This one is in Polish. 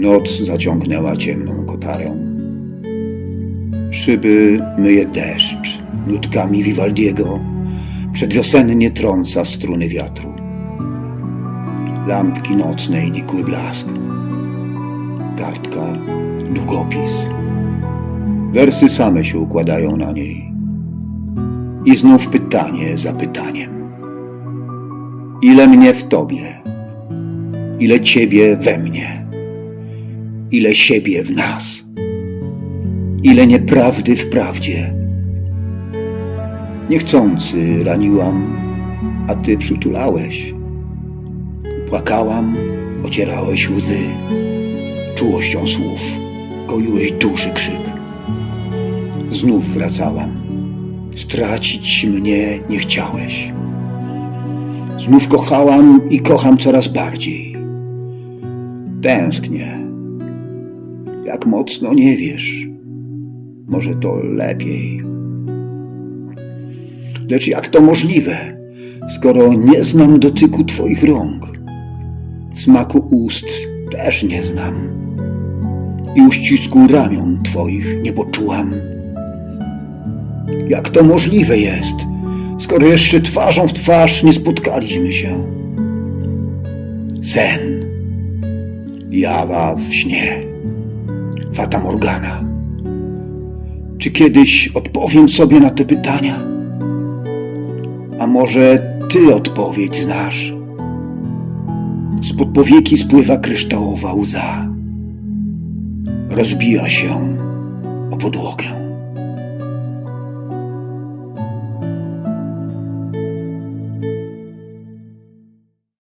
Noc zaciągnęła ciemną kotarę. Szyby myje deszcz, nutkami Vivaldiego przedwiosennie trąca struny wiatru. Lampki nocnej nikły blask. Kartka, długopis. Wersy same się układają na niej. I znów pytanie za pytaniem. Ile mnie w tobie? Ile ciebie we mnie? Ile siebie w nas? Ile nieprawdy w prawdzie? Niechcący raniłam, a ty przytulałeś. Płakałam, ocierałeś łzy. Czułością słów koiłeś duży krzyk. Znów wracałam. Stracić mnie nie chciałeś. Znów kochałam i kocham coraz bardziej. Tęsknię. Jak mocno nie wiesz. Może to lepiej. Lecz jak to możliwe, skoro nie znam dotyku Twoich rąk? Smaku ust też nie znam. I uścisku ramion Twoich nie poczułam. Jak to możliwe jest, skoro jeszcze twarzą w twarz nie spotkaliśmy się? Sen, jawa w śnie, fata morgana. Czy kiedyś odpowiem sobie na te pytania? A może ty odpowiedź znasz? Spod powieki spływa kryształowa łza. Rozbija się o podłogę.